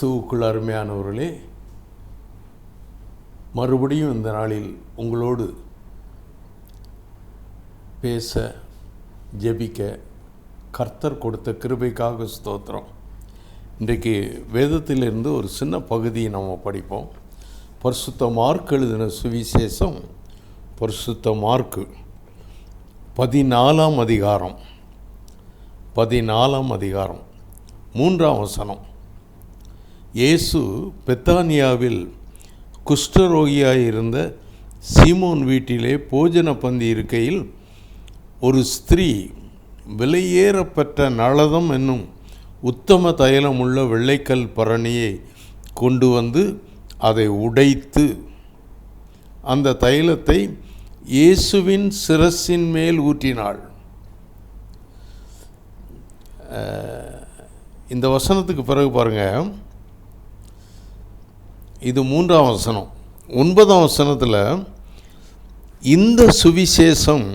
கிறிஸ்துவுக்குள் அருமையானவர்களே மறுபடியும் இந்த நாளில் உங்களோடு பேச ஜெபிக்க கர்த்தர் கொடுத்த கிருபைக்காக ஸ்தோத்திரம். இன்றைக்கு வேதத்திலிருந்து ஒரு சின்ன பகுதியை நம்ம படிப்போம். பரிசுத்த மார்க் எழுதின சுவிசேஷம் பரிசுத்த மார்க்கு பதினாலாம் அதிகாரம் பதினாலாம் அதிகாரம் மூன்றாம் வசனம். இயேசு பெத்தானியாவில் குஷ்டரோகியாக இருந்த சீமோன் வீட்டிலே போஜன பந்தி இருக்கையில் ஒரு ஸ்திரீ விலையேறப்பட்ட நளதம் என்னும் உத்தம தைலம் உள்ள வெள்ளைக்கல் பரணியை கொண்டு வந்து அதை உடைத்து அந்த தைலத்தை இயேசுவின் சிரசின் மேல் ஊற்றினாள். இந்த வசனத்துக்கு பிறகு பாருங்கள் இது மூன்றாம் வசனம். ஒன்பதாம் வசனத்தில் இந்த சுவிசேஷம்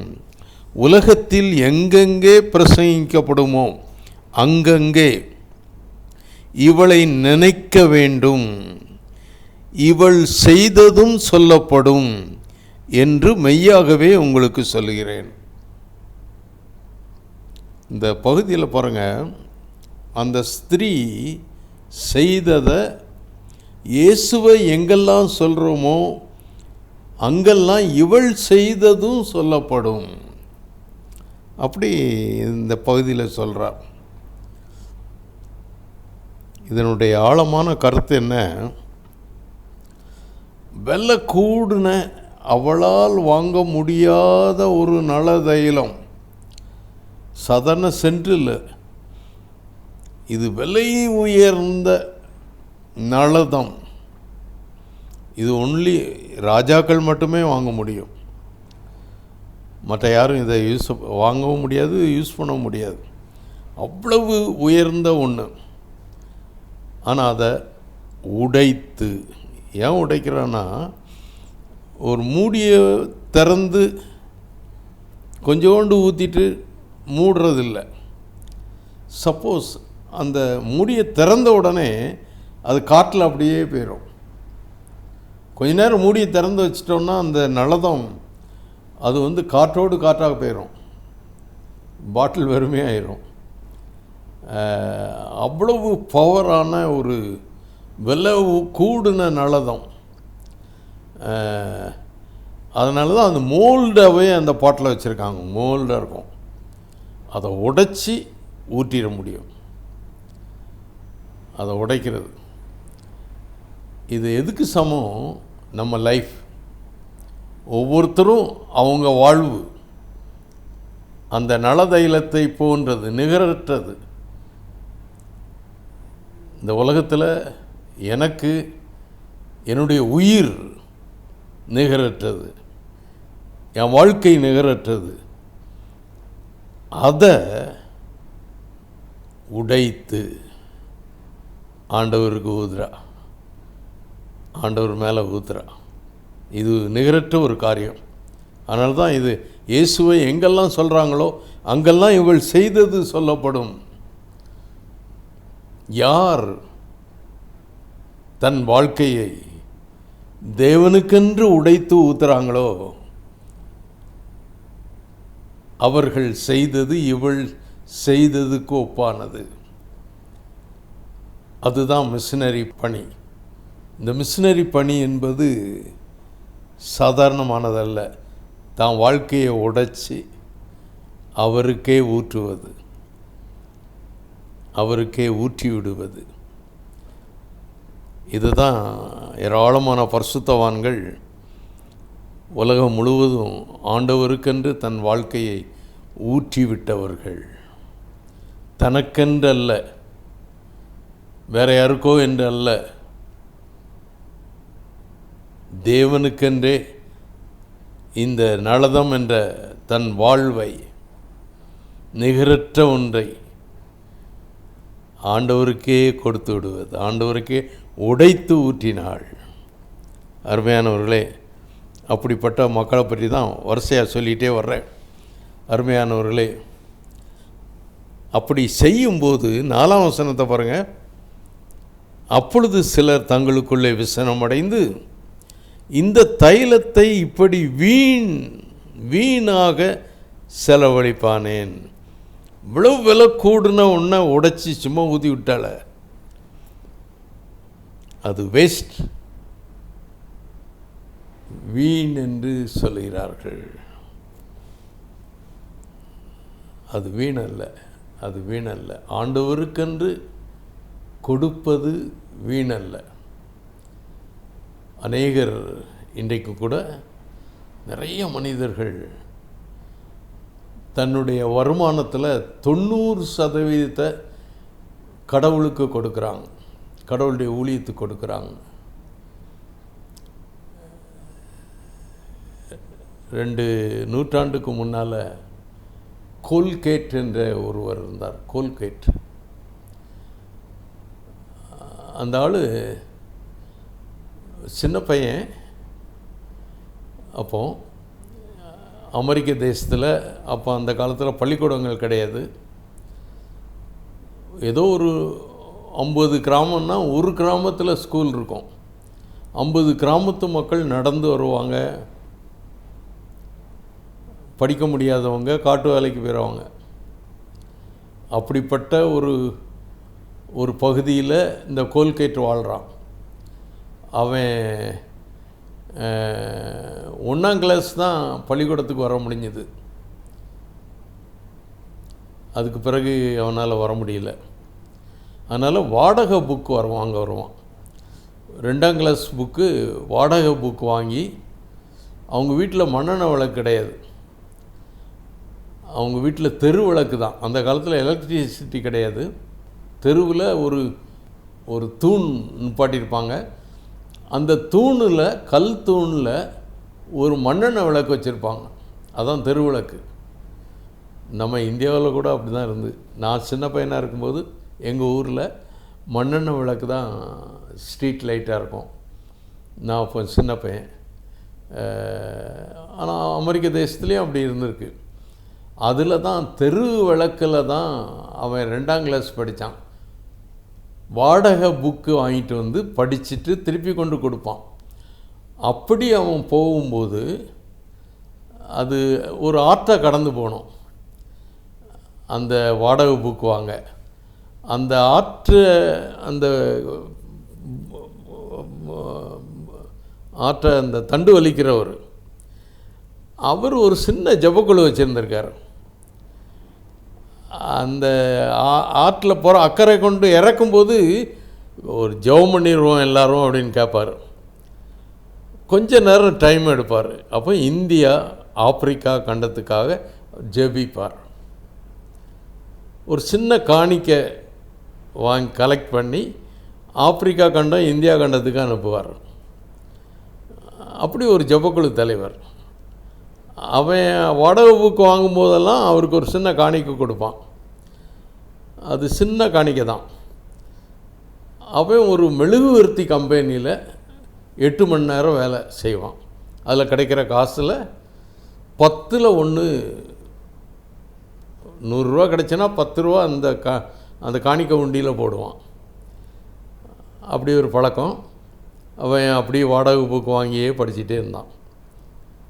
உலகத்தில் எங்கெங்கே பிரசங்கிக்கப்படுமோ அங்கங்கே இவளை நினைக்க வேண்டும். இவள் செய்ததும் சொல்லப்படும் என்று மெய்யாகவே உங்களுக்கு சொல்கிறேன் இந்த பகுதியில் பாருங்கள் அந்த ஸ்திரீ செய்ததை இயேசுவை எங்கெல்லாம் சொல்கிறோமோ அங்கெல்லாம் இவள் செய்ததும் சொல்லப்படும். அப்படி இந்த பகுதியில் சொல்கிறார் இதனுடைய ஆழமான கருத்து என்ன? வெள்ளை கூடுன அவளால் வாங்க முடியாத ஒரு நல தைலம். சாதாரண சென்றில் இது விலை உயர்ந்த நளதம் இது ஒன்லி ராஜாக்கள் மட்டுமே வாங்க முடியும். மற்ற யாரும் இதை யூஸ் வாங்கவும் முடியாது யூஸ் பண்ணவும் முடியாது. அவ்வளவு உயர்ந்த ஒன்று ஆனால் அதை உடைத்து ஏன் உடைக்கிறான்னா ஒரு மூடியை திறந்து கொஞ்சோண்டு ஊற்றிட்டு மூடுறதில்ல. சப்போஸ் அந்த மூடியை திறந்த உடனே அது காற்றில் அப்படியே போயிடும் கொஞ்ச நேரம் மூடி திறந்து வச்சிட்டோம்னா அந்த நலதம் அது வந்து காற்றோடு காற்றாக போயிடும் பாட்டில் வெறுமையாயிரும். அவ்வளவு பவரான ஒரு விலை கூடின நலதம் அதனால தான் அந்த மோல்டாகவே அந்த பாட்டில் வச்சுருக்காங்க. மோல்டாக இருக்கும். அதை உடைச்சி ஊற்றிட முடியும். அதை உடைக்கிறது. இது எதுக்கு சமம்? நம்ம லைஃப் ஒவ்வொருத்தரும் அவங்க வாழ்வு. அந்த நலதைலத்தை போன்றது நிகரற்றது. இந்த உலகத்தில் எனக்கு என்னுடைய உயிர் நிகரற்றது. என் வாழ்க்கை நிகரற்றது. அதை உடைத்து ஆண்டவருக்கு ஊதுறா ஆண்டவர் மேலே ஊத்துறா இது நிகரற்ற ஒரு காரியம். அதனால தான் இது இயேசுவை எங்கெல்லாம் சொல்கிறாங்களோ அங்கெல்லாம் இவள் செய்தது சொல்லப்படும். யார் தன் வாழ்க்கையை தேவனுக்கென்று உடைத்து ஊத்துறாங்களோ அவர்கள் செய்தது இவள் செய்ததுக்கு ஒப்பானது. அதுதான் மிஷினரி பணி. இந்த மிஷினரி பணி என்பது சாதாரணமானதல்ல. தான் வாழ்க்கையை உடைச்சி அவருக்கே ஊற்றுவது. அவருக்கே ஊற்றி விடுவது. இதுதான் ஏராளமான பரிசுத்தவான்கள் உலகம் முழுவதும் ஆண்டவருக்கென்று தன் வாழ்க்கையை ஊற்றிவிட்டவர்கள் தனக்கென்றல்ல. வேற யாருக்கோ என்று அல்ல தேவனுக்கென்றே இந்த நளதம் என்ற தன் வாழ்வை நிகரற்ற ஒன்றை ஆண்டவருக்கே கொடுத்து விடுவது ஆண்டவருக்கே உடைத்து ஊற்றினாள். அருமையானவர்களே அப்படிப்பட்ட மக்களை பற்றி தான் வரிசையாக சொல்லிகிட்டே வர்றேன். அருமையானவர்களே அப்படி செய்யும்போது நாலாம் வசனத்தை பாருங்கள் அப்பொழுது சிலர் தங்களுக்குள்ளே விசனமடைந்து இந்த தைலத்தை இப்படி வீண் வீணாக செலவழிப்பானேன். இவ்வளவு விலை கூடுன உன்னை உடைச்சி சும்மா ஊதி விட்டால அது வேஸ்ட் வீண் என்று சொல்கிறார்கள். அது வீணல்ல அது வீணல்ல. ஆண்டவருக்கென்று கொடுப்பது வீணல்ல. அநேகர் இன்றைக்கு கூட நிறைய மனிதர்கள் தன்னுடைய வருமானத்தில் தொண்ணூறு சதவீதத்தை கடவுளுக்கு கொடுக்குறாங்க. கடவுளுடைய ஊழியத்துக்கு கொடுக்குறாங்க. ரெண்டு நூற்றாண்டுக்கு முன்னால் கோல்கேட் என்ற ஒருவர் இருந்தார். கோல்கேட். அந்த ஆள் சின்ன பையன் அப்போ அமெரிக்க தேசத்தில் அப்போ அந்த காலத்தில் பள்ளிக்கூடங்கள் கிடையாது. ஏதோ ஒரு ஐம்பது கிராமம்னா ஒரு கிராமத்தில் ஸ்கூல் இருக்கும். ஐம்பது கிராமத்து மக்கள் நடந்து வருவாங்க. படிக்க முடியாதவங்க காட்டு வேலைக்கு போயிடுவாங்க அப்படிப்பட்ட ஒரு ஒரு பகுதியில் இந்த கோல்கேட் வாழ்கிறான் அவன் ஒன்றாம் கிளாஸ் தான் பள்ளிக்கூடத்துக்கு வர முடிஞ்சது. அதுக்கு பிறகு அவனால் வர முடியல. அதனால் வாடகை புக்கு வர வாங்க வருவான். ரெண்டாம் கிளாஸ் புக்கு வாடகை புக்கு வாங்கி அவங்க வீட்டில் மண்ணெண்ணெய் விளக்கு கிடையாது. அவங்க வீட்டில் தெரு விளக்கு தான். அந்த காலத்தில் எலக்ட்ரிசிட்டி கிடையாது. தெருவில் ஒரு ஒரு தூண் நிப்பாட்டியிருப்பாங்க. அந்த தூணில் கல் தூணில் ஒரு மண்ணெண்ணெய் விளக்கு வச்சுருப்பாங்க. அதான் தெரு விளக்கு நம்ம இந்தியாவில் கூட அப்படி தான் இருந்து. நான் சின்ன பையனாக இருக்கும்போது எங்கள் ஊரில் மண்ணெண்ணெய் விளக்கு தான் ஸ்ட்ரீட் லைட்டாக இருக்கும். நான் அப்போ சின்ன பையன். ஆனால் அமெரிக்க தேசத்துலேயும் அப்படி இருந்திருக்கு. அதில் தான் தெரு விளக்கில் தான் அவன் ரெண்டாம் கிளாஸ் படித்தான் வாடகை புக்கு வாங்கிட்டு வந்து படிச்சுட்டு திருப்பி கொண்டு கொடுப்பான். அப்படி அவன் போகும்போது அது ஒரு ஆற்றை கடந்து போகணும் அந்த வாடகை புக்கு வாங்க. அந்த ஆற்று அந்த ஆற்றை அந்த தண்டு வலிக்கிறவர். அவர் ஒரு சின்ன ஜபக்குழு வச்சுருந்துருக்கார். அந்த ஆற்றில் போகிற அக்கறை கொண்டு இறக்கும்போது ஒரு ஜெபம் பண்ணிடுவோம் எல்லோரும் அப்படின்னு கேட்பார் கொஞ்ச நேரம் டைம் எடுப்பார். அப்போ இந்தியா ஆப்பிரிக்கா கண்டத்துக்காக ஜெபிப்பார். ஒரு சின்ன காணிக்கை வாங்கி கலெக்ட் பண்ணி ஆப்பிரிக்கா கண்டம் இந்தியா கண்டத்துக்கு அனுப்புவார். அப்படி ஒரு ஜபக்குழு தலைவர். அவன் வடவுக்கு வாங்கும்போதெல்லாம் அவருக்கு ஒரு சின்ன காணிக்கை கொடுப்பான். அது சின்ன காணிக்கை தான். அவன் ஒரு மெழுகுவர்த்தி கம்பெனியில் எட்டு மணி நேரம் வேலை செய்வான். அதில் கிடைக்கிற காசில் பத்தில் ஒன்று நூறுரூவா கிடச்சின்னா பத்து ரூபா அந்த கா அந்த காணிக்கை உண்டியில் போடுவான். அப்படி ஒரு பழக்கம். அவன் அப்படியே வாடகை புக்கு வாங்கியே படிச்சுட்டே இருந்தான்.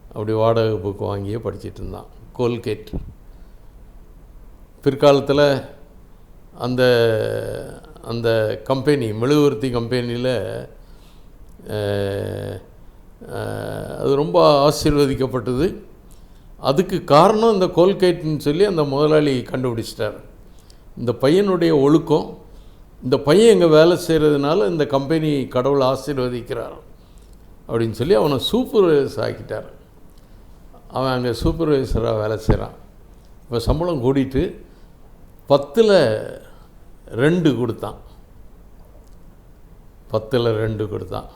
அப்படி வாடகை புக்கு வாங்கியே படிச்சுட்டு இருந்தான். கோல்கேட். பிற்காலத்தில் அந்த அந்த கம்பெனி மெழுகுவர்த்தி கம்பெனியில் அது ரொம்ப ஆசீர்வதிக்கப்பட்டது. அதுக்கு காரணம் இந்த கோல்கேட்னு சொல்லி அந்த முதலாளி கண்டுபிடிச்சிட்டார். இந்த பையனுடைய ஒழுக்கம் இந்த பையன் இங்கே வேலை செய்கிறதுனால இந்த கம்பெனி கடவுள் ஆசீர்வதிக்கிறார் அப்படின்னு சொல்லி அவனை சூப்பர்வைசர் ஆக்கிட்டார். அவன் அங்கே சூப்பர்வைசராக வேலை செய்கிறான் இப்போ சம்பளம் கூடிட்டு பத்தில் ரெண்டு கொடுத்தான். பத்தில் ரெண்டு கொடுத்தான்.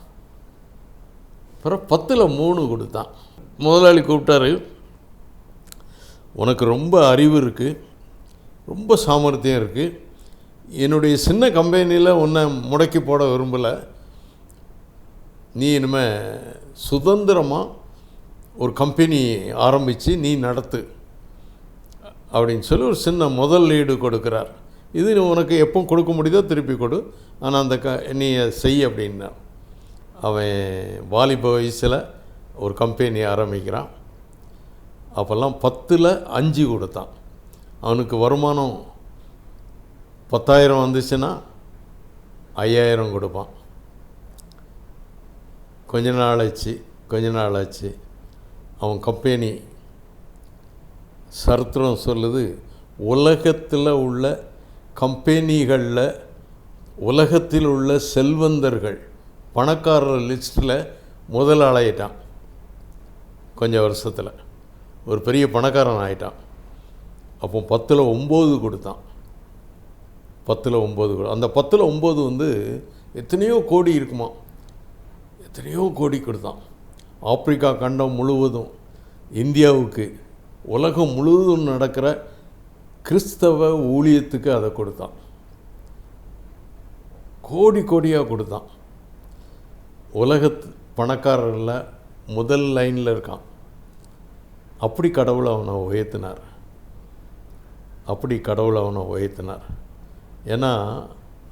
அப்புறம் பத்தில் மூணு கொடுத்தான். முதலாளி கூப்பிட்டாரு. உனக்கு ரொம்ப அறிவு இருக்குது ரொம்ப சாமர்த்தியம் இருக்குது என்னுடைய சின்ன கம்பெனியில் உன்னை முடக்கி போட விரும்பலை. நீ இனிமேல் சுதந்திரமாக ஒரு கம்பெனி ஆரம்பித்து நீ நடத்து. அப்படின்னு சொல்லி ஒரு சின்ன முதல் லீடு கொடுக்குறார். இது உனக்கு எப்போ கொடுக்க முடியுதோ திருப்பி கொடு. ஆனால் அந்த க நீ செய் அப்படின்னா அவன் வாலிப வயசில் ஒரு கம்பெனி ஆரம்பிக்கிறான். அப்போல்லாம் பத்தில் அஞ்சு கொடுத்தான். அவனுக்கு வருமானம் பத்தாயிரம் வந்துச்சுன்னா ஐயாயிரம் கொடுப்பான். கொஞ்ச நாள் ஆச்சு கொஞ்ச நாள் ஆச்சு. அவன் கம்பெனி சரித்திரம் சொல்லுது உலகத்தில் உள்ள கம்பெனிகளில் உலகத்தில் உள்ள செல்வந்தர்கள் பணக்காரர் லிஸ்ட்டில் முதல் ஆளாயிட்டான். கொஞ்சம் வருஷத்தில். ஒரு பெரிய பணக்காரன் ஆயிட்டான். அப்போ பத்தில் ஒம்பது கொடுத்தான். பத்தில் ஒம்பது கொடு அந்த பத்தில் ஒம்பது வந்து எத்தனையோ கோடி இருக்குமா? எத்தனையோ கோடி கொடுத்தான். ஆப்பிரிக்கா கண்டம் முழுவதும் இந்தியாவுக்கு உலகம் முழுவதும் நடக்கிற கிறிஸ்தவ ஊழியத்துக்கு அதை கொடுத்தான். கோடி கோடியாக கொடுத்தான். உலகத்து பணக்காரர்களில் முதல் லைனில் இருக்கான். அப்படி கடவுளை அவனை உயர்த்தினார். அப்படி கடவுளை அவனை உயர்த்தினார். ஏன்னா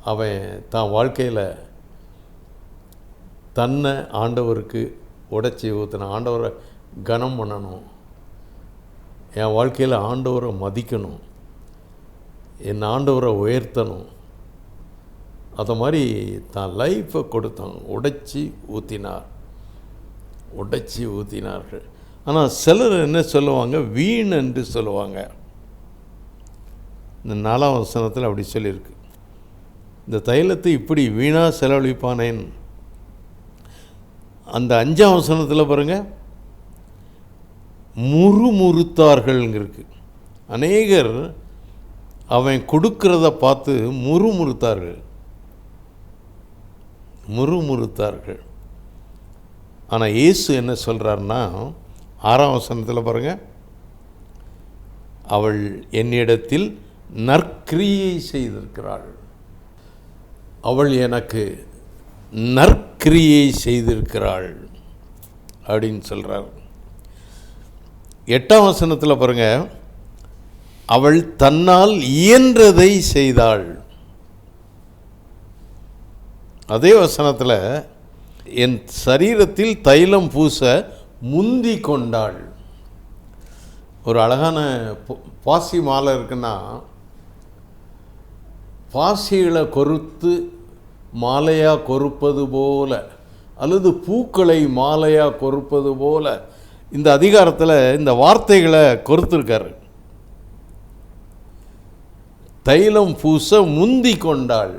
அவன் தான் வாழ்க்கையில் தன்னை ஆண்டவருக்கு உடைச்சி ஊற்றின ஆண்டவரை கனம் பண்ணணும். என் வாழ்க்கையில் ஆண்டவரை மதிக்கணும். என் ஆண்டவரை உயர்த்தணும். அதை மாதிரி தான் லைஃப்பை கொடுத்தான். உடைச்சி ஊற்றினார் உடைச்சி ஊற்றினார்கள் ஆனால் சிலர் என்ன சொல்லுவாங்க? வீண் என்று சொல்லுவாங்க. இந்த நாலாம் வசனத்தில் அப்படி சொல்லியிருக்கு. இந்த தைலத்தை இப்படி வீணாக செலவழிப்பானேன். அந்த அஞ்சாம் வசனத்தில் பாருங்கள் முறுமுறுத்தார்கள்ங்கிருக்கு அநேகர் அவன் கொடுக்கிறத பார்த்து முறுமுறுத்தார்கள். முறுமுறுத்தார்கள். ஆனால் இயேசு என்ன சொல்கிறாருன்னா ஆறாம் வசனத்தில் பாருங்கள் அவள் என்னிடத்தில் நற்கிரியை செய்திருக்கிறாள். அவள் எனக்கு நற்கிரியை செய்திருக்கிறாள் அப்படின்னு சொல்கிறார் எட்டாம் வசனத்தில் பாருங்கள் அவள் தன்னால் இயன்றதை செய்தாள். அதே வசனத்தில் என் சரீரத்தில் தைலம் பூச முந்தி கொண்டாள். ஒரு அழகான பாசி மாலை இருக்குன்னா பாசிகளை கொறுத்து மாலையாக கொறுப்பது போல அல்லது பூக்களை மாலையாக கொறுப்பது போல இந்த அதிகாரத்தில் இந்த வார்த்தைகளை கொறுத்துருக்காரு. தைலம் பூச முந்தி கொண்டாள்.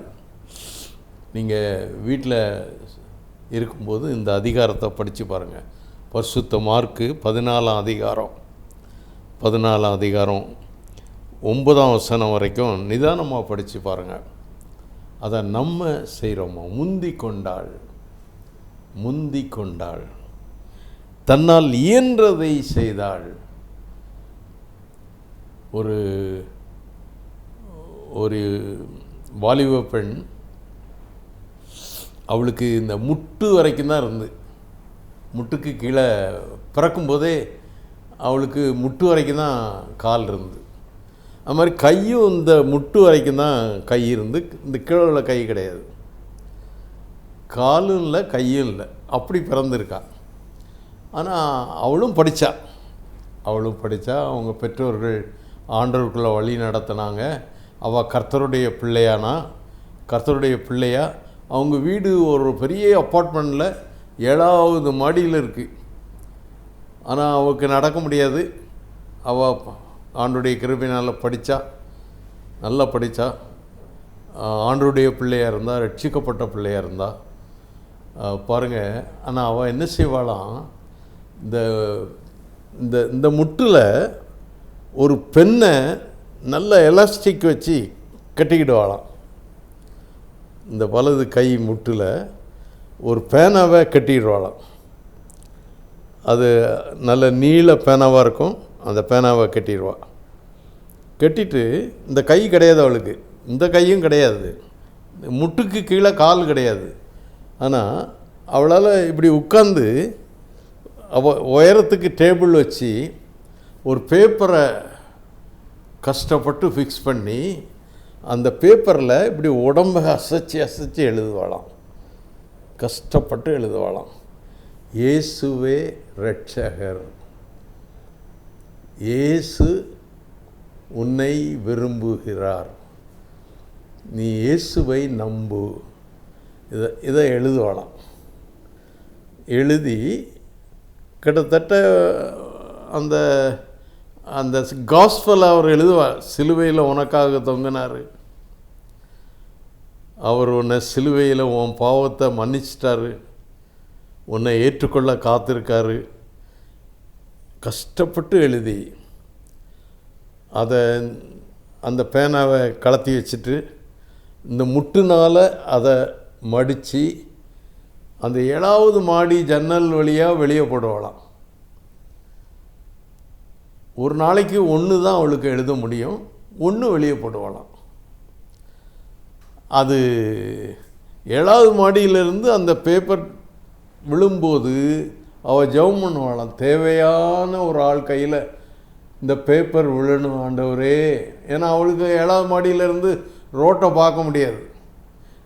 நீங்கள் வீட்டில் இருக்கும்போது இந்த அதிகாரத்தை படித்து பாருங்கள் பரிசுத்த மார்க்கு பதினாலாம் அதிகாரம். பதினாலாம் அதிகாரம் ஒன்பதாம் வசனம் வரைக்கும் நிதானமாக படித்து பாருங்கள் அதை நம்ம செய்கிறோமா முந்தி கொண்டாள். முந்தி கொண்டாள். தன்னால் இயன்றதை செய்தாள். ஒரு ஒரு வாலிப பெண் அவளுக்கு இந்த முட்டு வரைக்கும் தான் இருந்து. முட்டுக்கு கீழே பிறக்கும்போதே அவளுக்கு முட்டு வரைக்கும் தான் கால் இருந்து. அது மாதிரி கையும் இந்த முட்டு வரைக்கும் தான் கை இருந்து. இந்த கீழே உள்ள கை கிடையாது. காலும் இல்லை கையும் இல்லை. அப்படி பிறந்திருக்கா. ஆனால் அவளும் படித்தா அவளும் படித்தா அவங்க பெற்றோர்கள் ஆண்டோருக்குள்ளே வழி நடத்தினாங்க. அவள் கர்த்தருடைய பிள்ளையானா? கர்த்தருடைய பிள்ளையா? அவங்க வீடு ஒரு பெரிய அப்பார்ட்மெண்ட்டில் ஏழாவது மாடியில் இருக்குது ஆனால் அவளுக்கு நடக்க முடியாது. அவள் ஆண்டுடைய கிருபினால் படித்தா நல்லா படித்தா ஆண்டுடைய பிள்ளையாக இருந்தால் ரட்சிக்கப்பட்ட பிள்ளையாக இருந்தா. பாருங்கள் ஆனால் அவள் என்ன செய்வாளாம் இந்த இந்த இந்த முட்டில் ஒரு பெண்ணை நல்ல எலாஸ்டிக் வச்சு கட்டிக்கிடுவாளாம். இந்த வலது கை முட்டில் ஒரு பேனாவை கட்டிடுவாளாம் அது நல்ல நீள பேனாவாக இருக்கும் அந்த பேனாவை கட்டிடுவா. கட்டிட்டு இந்த கை கிடையாது அவளுக்கு. இந்த கையும் கிடையாது. முட்டுக்கு கீழே கால் கிடையாது. ஆனால் அவளால் இப்படி உட்காந்து அவ உயரத்துக்கு டேபிள் வச்சு ஒரு பேப்பரை கஷ்டப்பட்டு ஃபிக்ஸ் பண்ணி அந்த பேப்பரில் இப்படி உடம்பை அசைச்சு அசைச்சு எழுதுவாளாம். கஷ்டப்பட்டு எழுதுவாளாம். இயேசுவே ரட்சகர் இயேசு உன்னை விரும்புகிறார். நீ இயேசுவை நம்பு. இதை இதை எழுதுவாளாம். எழுதி கிட்டத்தட்ட அந்த அந்த காஸ்பல் அவர் எழுதுவார். சிலுவையில் உனக்காக தொங்கினார். அவர் உன்னை சிலுவையில் உன் பாவத்தை மன்னிச்சிட்டாரு. உன்னை ஏற்றுக்கொள்ள காத்திருக்காரு. கஷ்டப்பட்டு எழுதி. அதை அந்த பேனாவை கலத்தி வச்சுட்டு இந்த முட்டுனால் அதை மடித்து அந்த ஏழாவது மாடி ஜன்னல் வழியாக வெளியே போடுவாளாம். ஒரு நாளைக்கு ஒன்று தான் அவளுக்கு எழுத முடியும். ஒன்று வெளியே போடுவாளாம் அது ஏழாவது மாடியிலிருந்து அந்த பேப்பர் விழும்போது அவள் ஜெபம் பண்ணுவாளாம். தேவையான ஒரு ஆள் கையில் இந்த பேப்பர் விழணும் ஆண்டவரே. ஏன்னா அவளுக்கு ஏழாவது மாடியிலேருந்து ரோட்டை பார்க்க முடியாது.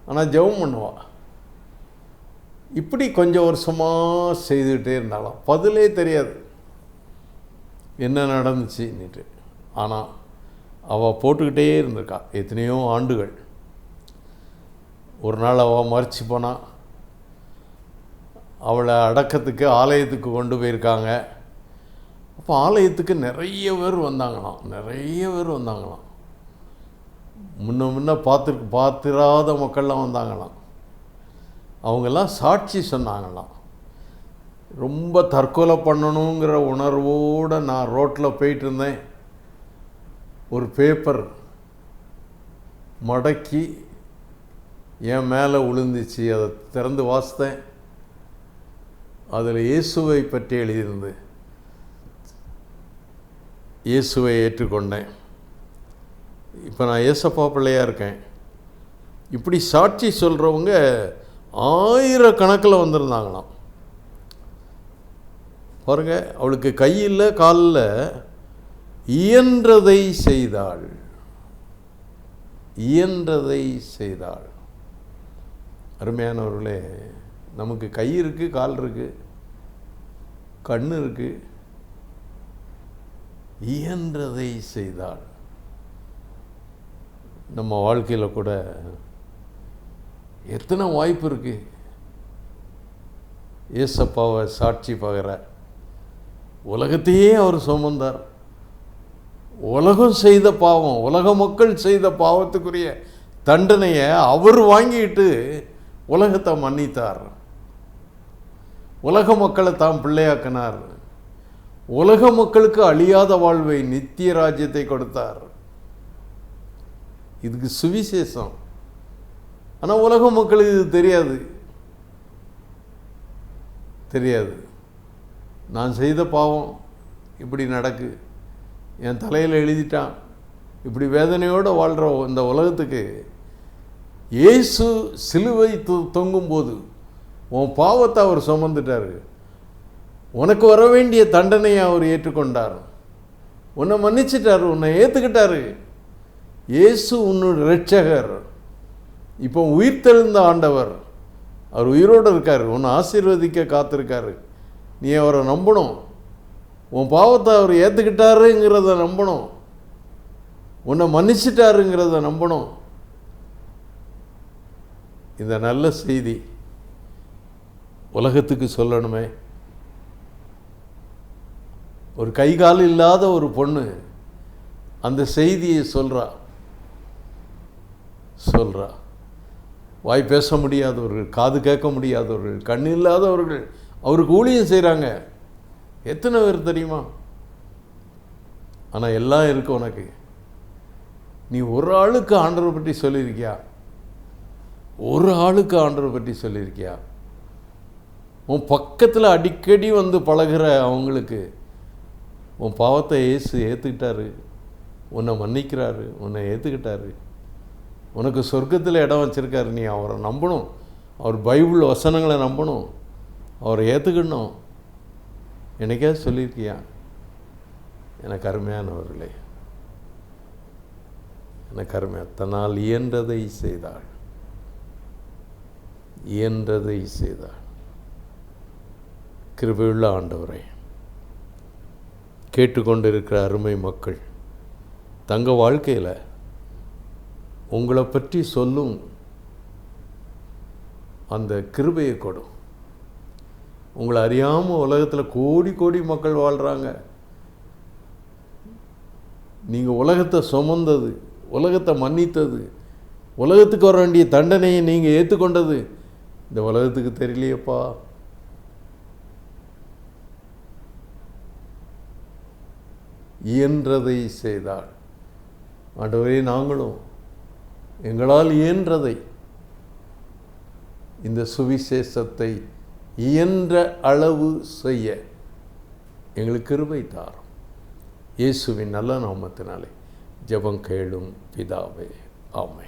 ஆனால் ஜெபம் பண்ணுவாள் இப்படி கொஞ்சம் வருஷமாக செய்துக்கிட்டே இருந்தாலும் பதிலே தெரியாது. என்ன நடந்துச்சு நேற்று ஆனால் அவள் போட்டுக்கிட்டே இருந்திருக்கா. எத்தனையோ ஆண்டுகள். ஒரு நாள் அவள் மறைச்சி போனால் அவளை அடக்கத்துக்கு ஆலயத்துக்கு கொண்டு போயிருக்காங்க. அப்போ ஆலயத்துக்கு நிறைய பேர் வந்தாங்களாம். நிறைய பேர் வந்தாங்களாம். முன்ன முன்ன பார்த்துருக்கு பார்த்திராத மக்கள்லாம் வந்தாங்களாம். அவங்கெல்லாம் சாட்சி சொன்னாங்களாம். ரொம்ப தற்கொலை பண்ணணுங்கிற உணர்வோடு நான் ரோட்டில் போயிட்டு இருந்தேன் ஒரு பேப்பர் மடக்கி என் மேலே விழுந்துச்சு அதை திறந்து வாசித்தேன். அதில் இயேசுவை பற்றி எழுதியிருந்து இயேசுவை ஏற்றுக்கொண்டேன். இப்போ நான் இயேசப்பா பிள்ளையாக இருக்கேன். இப்படி சாட்சி சொல்கிறவங்க ஆயிரக்கணக்கில் வந்திருந்தாங்களாம். பாருங்கள் அவளுக்கு கையில் காலில் இயன்றதை செய்தாள். இயன்றதை செய்தாள். அருமையானவர்களே நமக்கு கை இருக்குது கால் இருக்குது கண் இருக்குது இயன்றதை செய்தாள். நம்ம வாழ்க்கையில் கூட எத்தனை வாய்ப்பு இருக்குது ஏசப்பாவை சாட்சி பகிர உலகத்தையே அவர் சுமந்தார். உலகம் செய்த பாவம் உலக மக்கள் செய்த பாவத்துக்குரிய தண்டனையை அவர் வாங்கிட்டு உலகத்தை மன்னித்தார். உலக மக்களை தாம் பிள்ளையாக்கினார். உலக மக்களுக்கு அழியாத வாழ்வை நித்திய ராஜ்யத்தை கொடுத்தார். இதுக்கு சுவிசேஷம். ஆனால் உலக மக்களுக்கு இது தெரியாது. தெரியாது. நான் செய்த பாவம் இப்படி நடக்கு. என் தலையில் எழுதிட்டான். இப்படி வேதனையோடு வாழ்கிற இந்த உலகத்துக்கு இயேசு சிலுவை தொ தொங்கும்போது உன் பாவத்தை அவர் சுமந்துட்டார். உனக்கு வர வேண்டிய தண்டனையை அவர் ஏற்றுக்கொண்டார். உன்னை மன்னிச்சிட்டார் உன்னை ஏற்றுக்கிட்டாரு இயேசு உன்னுடைய ரட்சகர் இப்போ உயிர்த்தெழுந்த ஆண்டவர். அவர் உயிரோடு இருக்கார். உன்னை ஆசீர்வதிக்க காத்திருக்காரு. நீ அவரை நம்பணும். உன் பாவத்தை அவர் ஏற்றுக்கிட்டாருங்கிறத நம்பணும். உன்னை மன்னிச்சிட்டாருங்கிறத நம்பணும். இந்த நல்ல செய்தி உலகத்துக்கு சொல்லணுமே. ஒரு கை கால் இல்லாத ஒரு பொண்ணு அந்த செய்தியை சொல்கிறா சொல்கிறா வாய் பேச முடியாதவர்கள் காது கேட்க முடியாதவர்கள் கண் இல்லாதவர்கள் அவருக்கு ஊழியம் செய்கிறாங்க எத்தனை பேர் தெரியுமா? ஆனால் எல்லாம் இருக்கு உனக்கு. நீ ஒரு ஆளுக்கு ஆண்டவர் பற்றி சொல்லியிருக்கியா? ஒரு ஆளுக்கு ஆண்டவர் பற்றி சொல்லியிருக்கியா? உன் பக்கத்தில் அடிக்கடி வந்து பழகிற அவங்களுக்கு உன் பாவத்தை ஏசு ஏற்றுக்கிட்டாரு உன்னை மன்னிக்கிறாரு. உன்னை ஏற்றுக்கிட்டாரு உனக்கு சொர்க்கத்தில் இடம் வச்சுருக்காரு. நீ அவரை நம்பணும். அவர் பைபிள் வசனங்களை நம்பணும். அவரை ஏற்றுக்கணும் எனக்கே சொல்லியிருக்கியா? எனக்கு அருமையானவர்களே எனக்கு அருமையா தன்னால் இயன்றதை செய்தாள். இயன்றதை செய்தாள். கிருபையுள்ள ஆண்டவரை கேட்டுக்கொண்டிருக்கிற அருமை மக்கள் தங்க வாழ்க்கையில் உங்களை பற்றி சொல்லும் அந்த கிருபையை கொடும் உங்களை அறியாமல் உலகத்தில் கோடி கோடி மக்கள் வாழ்கிறாங்க நீங்கள் உலகத்தை சுமந்தது உலகத்தை மன்னித்தது உலகத்துக்கு வர வேண்டிய தண்டனையை நீங்கள் ஏற்றுக்கொண்டது இந்த உலகத்துக்கு தெரியலையப்பா. இயன்றதை செய்தாள். ஆண்டவரே நாங்களும் எங்களால் இயன்றதை இந்த சுவிசேஷத்தை இயன்ற அளவு செய்ய எங்களுக்கு கிருபை தாரும். இயேசுவின் நல்ல நாமத்தினாலே ஜெபம் கேளும் பிதாவே. ஆமை